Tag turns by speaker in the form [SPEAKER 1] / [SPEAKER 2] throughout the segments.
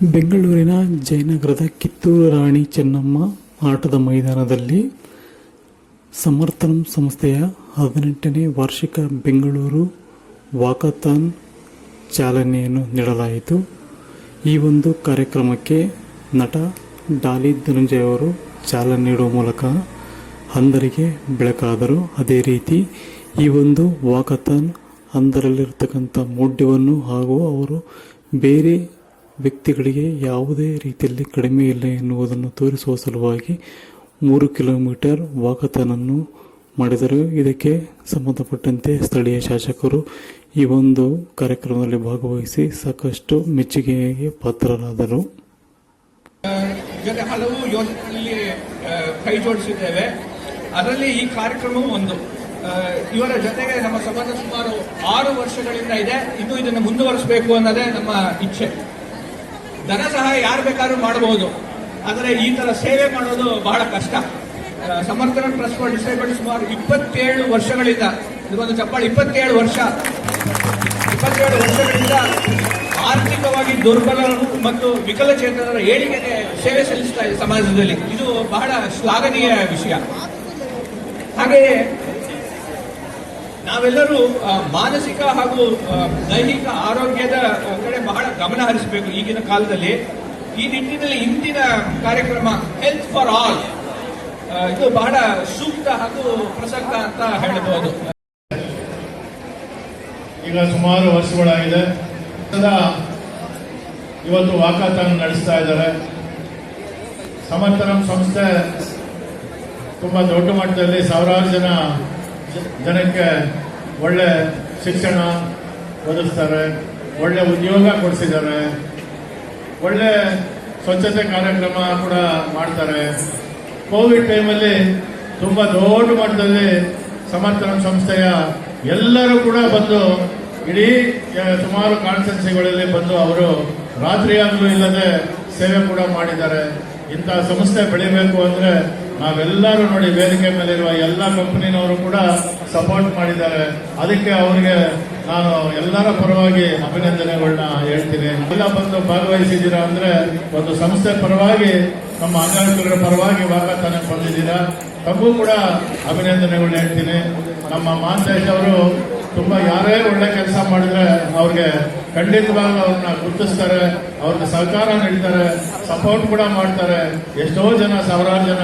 [SPEAKER 1] ಬೆಂಗಳೂರಿನ ಜಯನಗರದ ಕಿತ್ತೂರು ರಾಣಿ ಚೆನ್ನಮ್ಮ ಆಟದ ಮೈದಾನದಲ್ಲಿ ಸಮರ್ಥನ ಸಂಸ್ಥೆಯ ಹದಿನೆಂಟನೇ ವಾರ್ಷಿಕ ಬೆಂಗಳೂರು ವಾಕಥಾನ್ ಚಾಲನೆಯನ್ನು ನೀಡಲಾಯಿತು. ಈ ಒಂದು ಕಾರ್ಯಕ್ರಮಕ್ಕೆ ನಟ ಡಾಲಿ ಧನಂಜಯ ಅವರು ಚಾಲನೆ ನೀಡುವ ಮೂಲಕ ಅಂಧರಿಗೆ ಬೆಳಕಾದರು. ಅದೇ ರೀತಿ ಈ ಒಂದು ವಾಕಥಾನ್ ಅಂಧರಲ್ಲಿರ್ತಕ್ಕಂಥ ಮೌಢ್ಯವನ್ನು ಹಾಗೂ ಅವರು ಬೇರೆ ವ್ಯಕ್ತಿಗಳಿಗೆ ಯಾವುದೇ ರೀತಿಯಲ್ಲಿ ಕಡಿಮೆ ಇಲ್ಲ ಎನ್ನುವುದನ್ನು ತೋರಿಸುವ ಸಲುವಾಗಿ ಮೂರು ಕಿಲೋಮೀಟರ್ ವಾಕತನವನ್ನು ಮಾಡಿದರು. ಇದಕ್ಕೆ ಸಂಬಂಧಪಟ್ಟಂತೆ ಸ್ಥಳೀಯ ಶಾಸಕರು ಈ ಒಂದು ಕಾರ್ಯಕ್ರಮದಲ್ಲಿ ಭಾಗವಹಿಸಿ ಸಾಕಷ್ಟು ಮೆಚ್ಚುಗೆಗೆ ಪಾತ್ರರಾದರು.
[SPEAKER 2] ಹಲವು ಯೋಜನೆಗಳಲ್ಲಿ ಕೈ ಜೋಡಿಸಿದ್ದೇವೆ. ಅದರಲ್ಲಿ ಈ ಕಾರ್ಯಕ್ರಮವು ಒಂದು. ಇವರ ಜೊತೆಗೆ ನಮ್ಮ ಸಂಬಂಧ ಸುಮಾರು ಆರು ವರ್ಷಗಳಿಂದ ಇದೆ. ಇನ್ನು ಇದನ್ನು ಮುಂದುವರಿಸಬೇಕು ಅನ್ನೋದೇ ನಮ್ಮ ಇಚ್ಛೆ. ಧನ ಸಹಾಯ ಯಾರು ಬೇಕಾದ್ರೂ ಮಾಡಬಹುದು ಆದರೆ ಈ ತರ ಸೇವೆ ಮಾಡೋದು ಬಹಳ ಕಷ್ಟ. ಸಮರ್ಥನ ಟ್ರಸ್ಟ್ ಫಾರ್ ಡಿಸೇಬಲ್ಡ್ ಸುಮಾರು ಇಪ್ಪತ್ತೇಳು ವರ್ಷಗಳಿಂದ ಇದೊಂದು ಚಪ್ಪಾಳೆ, ಇಪ್ಪತ್ತೇಳು ವರ್ಷ. ಇಪ್ಪತ್ತೇಳು ವರ್ಷಗಳಿಂದ ಆರ್ಥಿಕವಾಗಿ ದುರ್ಬಲರು ಮತ್ತು ವಿಕಲಚೇತನರ ಏಳಿಗೆಗೆ ಸೇವೆ ಸಲ್ಲಿಸ್ತಾ ಇದೆ ಸಮಾಜದಲ್ಲಿ. ಇದು ಬಹಳ ಶ್ಲಾಘನೀಯ ವಿಷಯ. ಹಾಗೆಯೇ ನಾವೆಲ್ಲರೂ ಮಾನಸಿಕ ಹಾಗೂ ದೈಹಿಕ ಆರೋಗ್ಯದ ಕಡೆ ಬಹಳ ಗಮನ ಹರಿಸಬೇಕು ಈಗಿನ ಕಾಲದಲ್ಲಿ. ಈ ನಿಟ್ಟಿನಲ್ಲಿ ಇಂದಿನ ಕಾರ್ಯಕ್ರಮ ಹೆಲ್ತ್ ಫಾರ್ ಆಲ್ ಇದು ಬಹಳ ಸೂಕ್ತ ಹಾಗೂ ಪ್ರಸಕ್ತ ಅಂತ ಹೇಳಬಹುದು.
[SPEAKER 3] ಈಗ ಸುಮಾರು ವರ್ಷಗಳಾಗಿದೆ. ಇವತ್ತು ವಾಕಾಥಾನ್ ನಡೆಸ್ತಾ ಇದ್ದಾರೆ. ಸಮರ್ಥನಂ ಸಂಸ್ಥೆ ತುಂಬಾ ದೊಡ್ಡ ಮಟ್ಟದಲ್ಲಿ ಸಾವಿರಾರು ಜನ ಜನಕ್ಕೆ ಒಳ್ಳೆ ಶಿಕ್ಷಣ ಒದಗಿಸ್ತಾರೆ, ಒಳ್ಳೆ ಉದ್ಯೋಗ ಕೊಡಿಸಿದ್ದಾರೆ, ಒಳ್ಳೆ ಸ್ವಚ್ಛತೆ ಕಾರ್ಯಕ್ರಮ ಕೂಡ ಮಾಡ್ತಾರೆ. ಕೋವಿಡ್ ಟೈಮಲ್ಲಿ ತುಂಬ ದೊಡ್ಡ ಮಟ್ಟದಲ್ಲಿ ಸಮರ್ಥನ ಸಂಸ್ಥೆಯ ಎಲ್ಲರೂ ಕೂಡ ಬಂದು, ಇಡೀ ಸುಮಾರು ಕಾನ್ಸ್ಟೆನ್ಸಿಗಳಲ್ಲಿ ಬಂದು ಅವರು ರಾತ್ರಿಯಾಗಲೂ ಇಲ್ಲದೆ ಸೇವೆ ಕೂಡ ಮಾಡಿದ್ದಾರೆ. ಇಂಥ ಸಂಸ್ಥೆ ಬೆಳಿಬೇಕು ಅಂದ್ರೆ ನಾವೆಲ್ಲರೂ ನೋಡಿ ವೇದಿಕೆ ಮೇಲಿರುವ ಎಲ್ಲ ಕಂಪನಿನವರು ಕೂಡ ಸಪೋರ್ಟ್ ಮಾಡಿದ್ದಾರೆ. ಅದಕ್ಕೆ ಅವರಿಗೆ ನಾನು ಎಲ್ಲರ ಪರವಾಗಿ ಅಭಿನಂದನೆಗಳನ್ನ ಹೇಳ್ತೀನಿ. ಎಲ್ಲ ಬಂದು ಭಾಗವಹಿಸಿದ್ದೀರಾ ಅಂದ್ರೆ ಒಂದು ಸಂಸ್ಥೆ ಪರವಾಗಿ, ನಮ್ಮ ಅಂಗಾಂಗಗಳ ಪರವಾಗಿ ವಾಕಾಥಾನಕ್ಕೆ ಬಂದಿದ್ದೀರಾ ತಮಗೂ ಕೂಡ ಅಭಿನಂದನೆಗಳನ್ನ ಹೇಳ್ತೀನಿ. ನಮ್ಮ ಮಾಂತೇಶ್ ಅವರು ತುಂಬಾ ಯಾರೇ ಒಳ್ಳೆ ಕೆಲಸ ಮಾಡಿದ್ರೆ ಅವ್ರಿಗೆ ಖಂಡಿತವಾಗ್ಲೂ ಅವ್ರನ್ನ ಗುರುತಿಸ್ತಾರೆ ಅವ್ರನ್ನ ಸಹಕಾರ ನೀಡ್ತಾರೆ ಸಪೋರ್ಟ್ ಕೂಡ ಮಾಡ್ತಾರೆ. ಎಷ್ಟೋ ಜನ, ಸಾವಿರಾರು ಜನ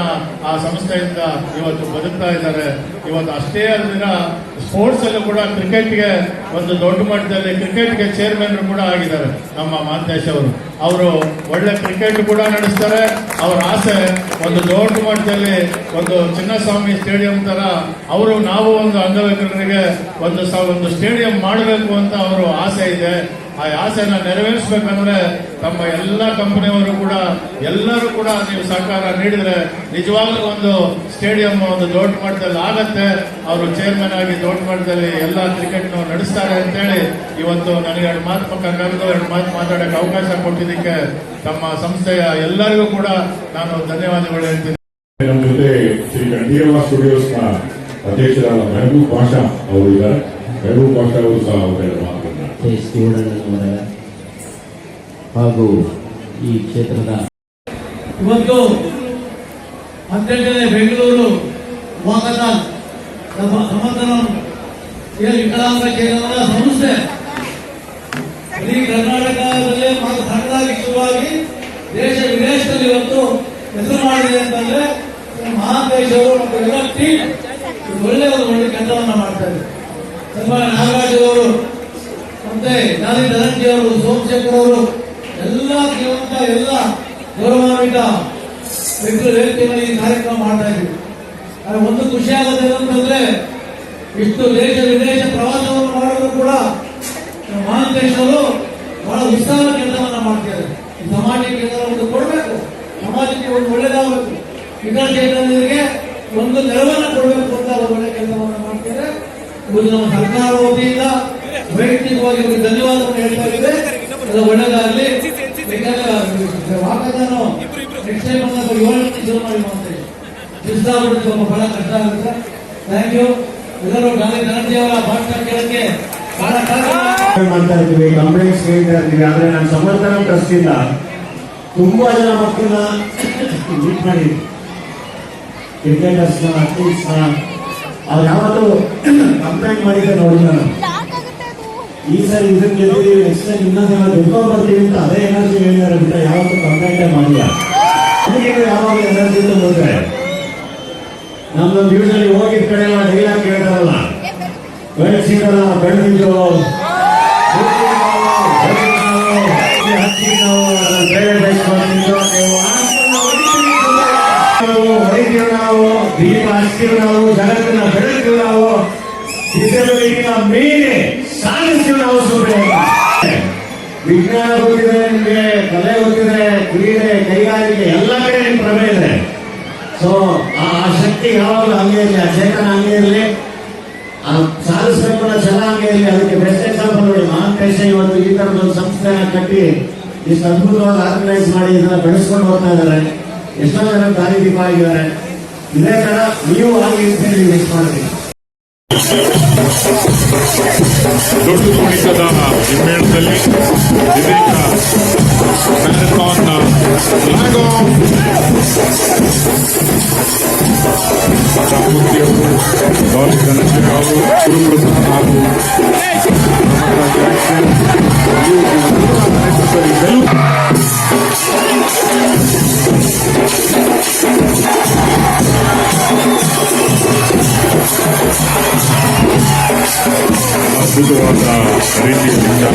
[SPEAKER 3] ಆ ಸಂಸ್ಥೆಯಿಂದ ಇವತ್ತು ಬದುಕ್ತಾ ಇದ್ದಾರೆ. ಇವತ್ತು ಅಷ್ಟೇ ಅಲ್ದಿರ ಸ್ಪೋರ್ಟ್ಸ್ ಅಲ್ಲಿ ಕೂಡ ಕ್ರಿಕೆಟ್ಗೆ ಒಂದು ದೊಡ್ಡ ಮಟ್ಟದಲ್ಲಿ ಕ್ರಿಕೆಟ್ಗೆ ಚೇರ್ಮನ್ ಕೂಡ ಆಗಿದ್ದಾರೆ ನಮ್ಮ ಮಾಂತೇಶ್ ಅವರು. ಅವರು ಒಳ್ಳೆ ಕ್ರಿಕೆಟ್ ಕೂಡ ನಡೆಸ್ತಾರೆ. ಅವರ ಆಸೆ ಒಂದು ದೊಡ್ಡ ಮಟ್ಟದಲ್ಲಿ ಒಂದು ಚಿನ್ನಸ್ವಾಮಿ ಸ್ಟೇಡಿಯಂ ತರ ಅವರು, ನಾವು ಒಂದು ಅಂಗವಿಕಲರಿಗೆ ಒಂದು ಒಂದು ಸ್ಟೇಡಿಯಂ ಮಾಡಬೇಕು ಅಂತ ಅವರು ಆಸೆ ಇದೆ. ಆ ಆಸೆನ ನೆರವೇರಿಸಬೇಕಂದ್ರೆ ತಮ್ಮ ಎಲ್ಲ ಕಂಪನಿಯವರು ಕೂಡ, ಎಲ್ಲರೂ ಕೂಡ ನೀವು ಸಹಕಾರ ನೀಡಿದ್ರೆ ನಿಜವಾಗ್ಲೂ ಒಂದು ಸ್ಟೇಡಿಯಂ ಒಂದು ದೊಡ್ಡ ಮಟ್ಟದಲ್ಲಿ ಆಗತ್ತೆ. ಅವರು ಚೇರ್ಮನ್ ಆಗಿ ದೊಡ್ಡ ಮಟ್ಟದಲ್ಲಿ ಎಲ್ಲ ಕ್ರಿಕೆಟ್ ನಡೆಸ್ತಾರೆ ಅಂತೇಳಿ ಇವತ್ತು ನನಗೆ ಎರಡು ಮಾತು ಪಕ್ಕ ಕರೆದು ಎರಡು ಮಾತು ಮಾತಾಡಕ್ಕೆ ಅವಕಾಶ ಕೊಟ್ಟಿದ್ದಕ್ಕೆ ತಮ್ಮ ಸಂಸ್ಥೆಯ ಎಲ್ಲರಿಗೂ ಕೂಡ ನಾನು ಧನ್ಯವಾದಗಳು ಹೇಳ್ತೀನಿ.
[SPEAKER 4] ನಮ್ಮ ಜೊತೆ ಶ್ರೀ ಕಂಠೀರವ ಸ್ಟುಡಿಯೋಸ್ನ ಅಧ್ಯಕ್ಷರಾದ ಮೆಹಬೂಬ್ ಪಾಷಾ ಅವರು ಇದ್ದಾರೆ. ಮೆಹಬೂಬ್ ಪಾಷಾ ಅವರು ಸಹ
[SPEAKER 5] ಕೆ ಶಿವಣ್ಣನವರ ಹಾಗೂ ಈ ಕ್ಷೇತ್ರದ
[SPEAKER 6] ಇವತ್ತು ಹದಿನೆಂಟನೇ ಬೆಂಗಳೂರು ವಾಕಥಾನ್ ವಿಕಲಾಂಗ ಚೇತನರ ಸಂಸ್ಥೆ ಇಡೀ ಕರ್ನಾಟಕದಲ್ಲೇ ಸಣ್ಣದಾಗಿ ಶುರುವಾಗಿ ದೇಶ ವಿದೇಶದಲ್ಲಿ ಇವತ್ತು ಹೆಸರು ಮಾಡಿದೆ ಅಂತಂದ್ರೆ ಮಹಾದೇಶವರು ಮತ್ತು ಎಲ್ಲ ಟೀಮ್ ಒಳ್ಳೆಯ ಒಂದು ಒಳ್ಳೆ ಕೆಲಸವನ್ನ ಮಾಡ್ತಾರೆ ನಾಗರಾಜ್ ಅವರು ಮತ್ತೆ ಗಾಂಧಿ ಧನಂಜಯ ಅವರು, ಸೋಮಶೇಖರ್ ಅವರು, ಎಲ್ಲ ಜೀವಂತ ಎಲ್ಲ ಗೌರವಾನ್ವಿತ ವ್ಯಕ್ತಿಗಳು ಈ ಕಾರ್ಯಕ್ರಮ ಮಾಡ್ತಾ ಇದ್ದೀವಿ. ಆದರೆ ಒಂದು ಖುಷಿ ಆಗುತ್ತೆ ಅಂತಂದ್ರೆ ಇಷ್ಟು ದೇಶ, ವಿದೇಶ ಪ್ರವಾಸವನ್ನು ಮಾಡಲು ಕೂಡ ಮಹಾಂತೇಶ್ ಅವರು ಬಹಳ ಉತ್ಸಾಹ ಕೆಲಸವನ್ನ ಮಾಡ್ತಾರೆ ಈ ಸಮಾಜಕ್ಕೆ ಒಂದು ಕೊಡಬೇಕು, ಸಮಾಜಕ್ಕೆ ಒಂದು ಒಳ್ಳೇದಾಗಬೇಕು. ವಿಕಲಚೇತನರಿಗೆ ಒಂದು ನೆರವನ್ನು ಕೊಡಬೇಕು ಅಂತ ಒಳ್ಳೆ ಕೆಲಸವನ್ನ ಮಾಡ್ತಾರೆ ಇದು ನಮ್ಮ ಸರ್ಕಾರ ವತಿಯಿಂದ ವೈಯಕ್ತಿಕವಾಗಿ ಅವರಿಗೆ ಧನ್ಯವಾದವನ್ನು ಹೇಳ್ತಾ ಇದ್ದೇವೆ. ಅದು ನೆಕ್ಸ್ಟ್ ಟೈಮ್ ಶುರು ಮಾಡಿ ಮಾಡ್ತೇವೆ ಶಿಸ್ತಾಗ್ಬಿಟ್ಟು ಸ್ವಲ್ಪ ಬಹಳ ಕಷ್ಟ ಆಗುತ್ತೆ. ಥ್ಯಾಂಕ್ ಯು ಎಲ್ಲರೂ ಗಾಂಧಿ ಧನಂಜಯ ಅವರ ಭಾಷಣ ಕೇಳಕ್ಕೆ ಬಹಳ
[SPEAKER 7] ಮಾಡ್ತಾ ಇದ್ದೀವಿ ಕಂಪ್ಲೇಂಟ್ಸ್ ಕೇಳ್ತಾ ಇದ್ದೀವಿ ಆದ್ರೆ ನಾನು ಸಮರ್ಥನ ಟ್ರಸ್ಟಿಂದ ತುಂಬಾ ಜನ ಮಕ್ಕಳನ್ನ ಮೀಟ್ ಮಾಡಿ. ಕ್ರಿಕೆಟರ್ಸ್ನ ಅಥ್ಲೀಟ್ಸ್ನ ಅವ್ರು ಯಾವತ್ತೂ ಕಂಪ್ಲೇಂಟ್ ಮಾಡಿದ್ದೆ ನೋಡಿ ನಾನು. ಈ ಸರಿ ಇದನ್ನ ಗೆದ್ದಿದ್ದೀವಿ ನೆಕ್ಸ್ಟ್ ಟೈಮ್ ಇನ್ನೊಂದ್ಸಲ ಗೆದ್ಕೊಂಡು ಬರ್ತೀವಿ ಅಂತ ಅದೇ ಎನರ್ಜಿ ಹೇಳಿದಾರೆ ಬಿಟ್ರೆ ಯಾವತ್ತೂ ಕಂಪ್ಲೇಂಟೇ ಮಾಡಿಲ್ಲ ಅದಕ್ಕೆ ಯಾವಾಗ ಎನರ್ಜಿ ತುಂಬಿದ್ರೆ ನಮ್ದೊಂದು ಯೂಶಲಿ ಹೋಗಿದ ಕಡೆ ಎಲ್ಲ ಡೈಲಾಗ್ ಕೇಳ್ತಾರಲ್ಲ ಬೆಳೆಸಿದಾರ ಬೆಳೆದಿದ್ದು ದೀಪ ಹಚ್ತೀವಿ ನಾವು ಜಗತ್ತಿನ ಬೆಳಕು ನಾವು ಇದರಲ್ಲಿ ಮೇಲೆ ಸಾಧಿಸ್ತೀವಿ ವಿಜ್ಞಾನ ಗೊತ್ತಿದೆ ನಿಮಗೆ ಕಲೆ ಗೊತ್ತಿದೆ ಕ್ರೀಡೆ, ಕೈಗಾರಿಕೆ, ಎಲ್ಲ ಕಡೆ ನಿಮ್ ಪ್ರಭೆ ಇದೆ. ಸೊ ಆ ಶಕ್ತಿ ಯಾವಾಗಲೂ ಹಂಗೆ ಇರಲಿ, ಆ ಚೇತನ ಹಂಗೆ ಇರಲಿ, ಆ ಸಾಧಿಸಬೇಕು ಅನ್ನೋ ಛಲ ಹಂಗೆ ಇರಲಿ, ಅದಕ್ಕೆ ಬೆಸ್ಟ್ ಎಕ್ಸಾಂಪಲ್ ನೋಡಿ ಮಹಾಂತೇಶ ಇವತ್ತು ಈ ಒಂದು ಸಂಸ್ಥೆನ ಕಟ್ಟಿ ಇಷ್ಟು ಅದ್ಭುತವಾಗಿ ಆರ್ಗನೈಸ್ ಮಾಡಿ ಇದನ್ನ ಬೆಳೆಸ್ಕೊಂಡು ಹೋಗ್ತಾ ಇದ್ದಾರೆ. ಎಷ್ಟೋ ಜನ ದಾರಿದೀಪ ಆಗಿದ್ದಾರೆ. ಇದೇ ತರ ನೀವು ಆಗಿ ಇರ್ತೀರಿ ಮಿಸ್ ಮಾಡ್ತೀನಿ
[SPEAKER 4] ದೊಡ್ಡ ಕುಣಿತದ ಹಿಮ್ಮೇಳದಲ್ಲಿ ಇದೀಗ marathon flag of ಚಾಮುಂಡಿಯವರು Gauri Ganesh ಅವರು ಗುರುಪ್ರಸಾದ್ ಹಾಗೂ ಅದ್ಭುತವಾದ ರೀತಿಯಲ್ಲಿ